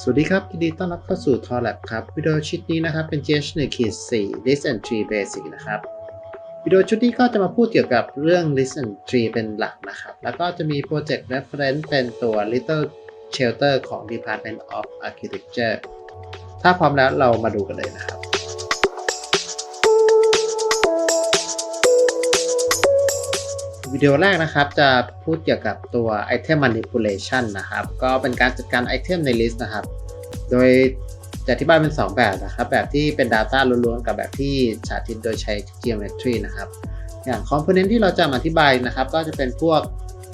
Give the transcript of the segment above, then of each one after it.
สวัสดีครับยินดีต้อนรับเข้าสู่ t o r Lab ครับ วิดีโอชุดนี้นะครับเป็น GH 1 4 List and Tree Basic นะครับ วิดีโอชุดนี้ก็จะมาพูดเกี่ยวกับเรื่อง List and Tree เป็นหลักนะครับ แล้วก็จะมี Project Reference เป็นตัว Little Shelter ของ Department of Architecture ถ้าพร้อมแล้วเรามาดูกันเลยนะครับ วิดีโอแรกนะครับจะพูดเกี่ยวกับตัว Item Manipulation นะครับ ก็เป็นการจัดการไอเทมใน list นะครับ โดยจะอธิบายเป็น 2 แบบนะครับ แบบที่เป็น Data ล้วนๆ กับแบบที่สาธิตโดยใช้ Geometry นะครับ อย่าง Component ที่เราจะอธิบายนะครับ ก็จะเป็นพวก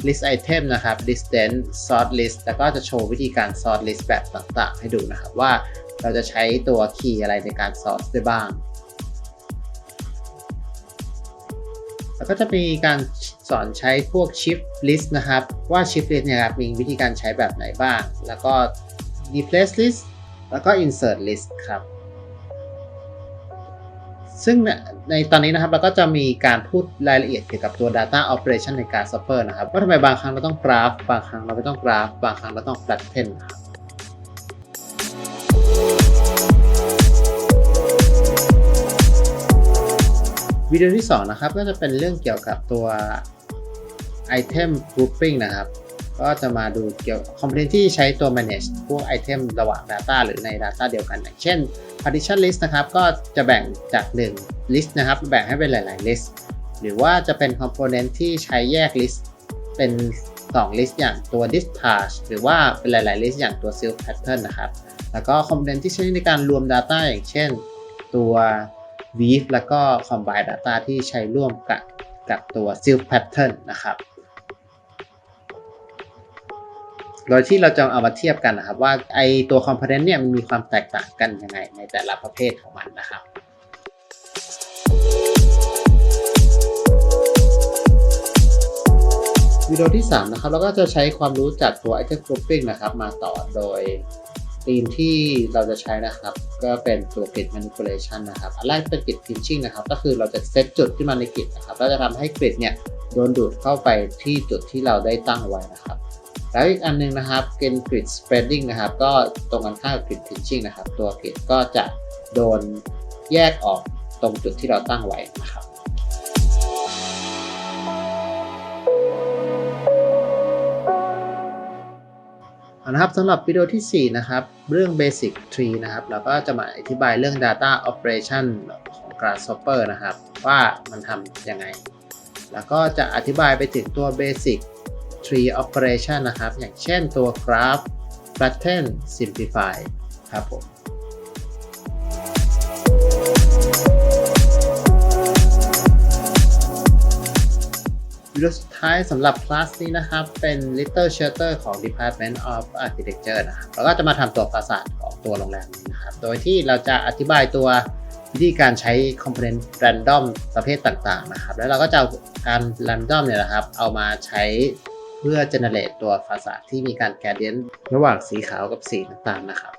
list item นะครับ distance sort list แล้วก็จะโชว์วิธีการ sort list แบบต่างๆ ให้ดูนะครับ ว่าเราจะใช้ตัว key อะไรในการ sort ได้บ้าง แล้วก็จะมีการสอนใช้พวก shift list นะครับ ว่า shift list เนี่ยครับมีวิธีการใช้แบบไหนบ้าง แล้วก็ replace list แล้วก็ insert list ครับ ซึ่งในตอนนี้นะครับเราก็จะมีการพูดรายละเอียดเกี่ยวกับตัว data operation ในการ Grasshopper นะครับ ว่าทำไมบางครั้งเราต้องกราฟ บางครั้งเราไม่ต้องกราฟ บางครั้งเราต้อง flatten นะครับ วิดีโอที่ 2 นะครับ ก็จะเป็นเรื่องเกี่ยวกับตัว item grouping นะครับ ก็จะมาดูเกี่ยวกับ component ที่ใช้ตัว manage พวก item ระหว่าง data หรือใน data เดียวกัน อย่างเช่น partition list นะครับ ก็จะแบ่งจาก 1 list นะครับ แบ่งให้เป็นหลาย ๆ list หรือว่าจะเป็น component ที่ใช้แยก list เป็น 2 list อย่างตัว dispatch หรือว่าเป็นหลาย ๆ list อย่างตัว silk pattern นะครับ แล้วก็ component ที่ใช้ในการรวม data อย่างเช่น ตัว weave แล้วก็ combine data ที่ใช้ร่วมกับกับตัว silk pattern นะครับ โดยที่เราจะเอามาเทียบกันนะครับ ว่าไอตัว component เนี่ยมันมีความแตกต่างกันยังไงในแต่ละประเภทของมันนะครับวิดีโอที่ 3 นะครับ เราก็จะใช้ความรู้จากตัว item grouping นะครับ มาต่อโดย ธีมที่เราจะใช้นะครับ ก็เป็นตัว grid manipulation นะครับ อันแรกเป็น grid pinching นะครับ ก็คือเราจะเซตจุดขึ้นมาใน grid นะครับแล้วจะทำให้ grid เนี่ยโดนดูดเข้าไปที่จุดที่เราได้ตั้งไว้นะครับ แล้วอีกอันนึงนะครับเป็น grid spreading นะครับ ก็ตรงกันข้ามกับ grid pinching นะครับ ตัว grid ก็จะโดนแยกออกตรงจุดที่เราตั้งไว้นะครับ นะครับสำหรับวิดีโอที่ 4 นะครับ เรื่อง Basic Tree นะครับเราก็จะมาอธิบายเรื่อง Data Operation ของ Grasshopper นะครับ ว่ามันทำยังไง แล้วก็จะอธิบายไปถึงตัว Basic Tree Operation นะครับ อย่างเช่นตัว Graph Flatten Simplify ครับผม วิดีโอสุดท้ายสำหรับคลาสนี้นะครับ เป็น Little Shelter ของ Department of Architecture นะครับเราก็จะมาทำตัวปราสาทของตัวโรงแรมนี้นะครับ โดยที่เราจะอธิบายตัววิธีการใช้ Component Random ประเภทต่างๆนะครับ แล้วเราก็จะเอาการ Random เนี่ยนะครับ เอามาใช้เพื่อ generate ตัวปราสาทที่มีการ gradient ระหว่างสีขาวกับสีน้ำตาลนะครับ